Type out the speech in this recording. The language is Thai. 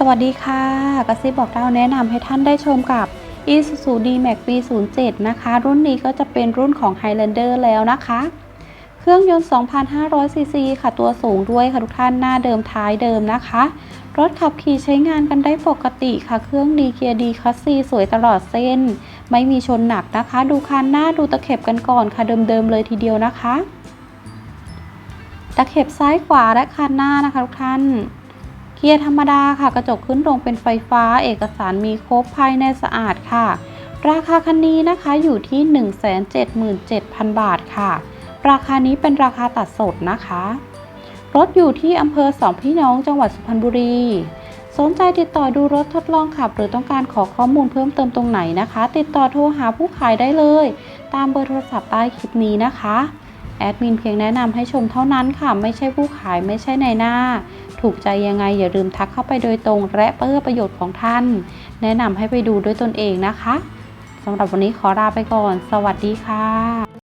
สวัสดีค่ะกระซิบบอกเราแนะนำให้ท่านได้ชมกับ Isuzu D-Max ปี07 นะคะ รุ่นนี้ก็จะเป็นรุ่นของ Highlander แล้วนะคะ เครื่องยนต์2,500ซีซีค่ะตัวสูงด้วยค่ะทุกท่านหน้าเดิมท้ายเดิมนะคะ รถขับขี่ใช้งานกันได้ปกติค่ะ เครื่องดีเกียร์ดีคัสซีสวยตลอดเส้น ไม่มีชนหนักนะคะ ดูคันหน้าดูตะเข็บกันก่อนค่ะเดิมๆเลยทีเดียวนะคะ ตะเข็บซ้ายขวาและคันหน้านะคะทุกท่าน เกียร์ธรรมดาค่ะ กระจกขึ้นลงเป็นไฟฟ้า เอกสารมีครบภายในสะอาดค่ะ ราคาคันนี้นะคะอยู่ที่ 177,000 บาทค่ะ ราคานี้เป็นราคาตัดสดนะคะ รถอยู่ที่อำเภอสองพี่น้องจังหวัดสุพรรณบุรี สนใจติดต่อดูรถทดลองขับ หรือต้องการขอข้อมูลเพิ่มเติมตรงไหนนะคะ ติดต่อโทรหาผู้ขายได้เลย ตามเบอร์โทรศัพท์ใต้คลิปนี้นะคะแอดมินเพียงแนะนำให้ชมเท่านั้นค่ะ ไม่ใช่ผู้ขายไม่ใช่ในหน้า ถูกใจยังไงอย่าลืมทักเข้าไปโดยตรง และเพื่อประโยชน์ของท่าน แนะนำให้ไปดูด้วยตนเองนะคะสำหรับวันนี้ขอลาไปก่อน สวัสดีค่ะ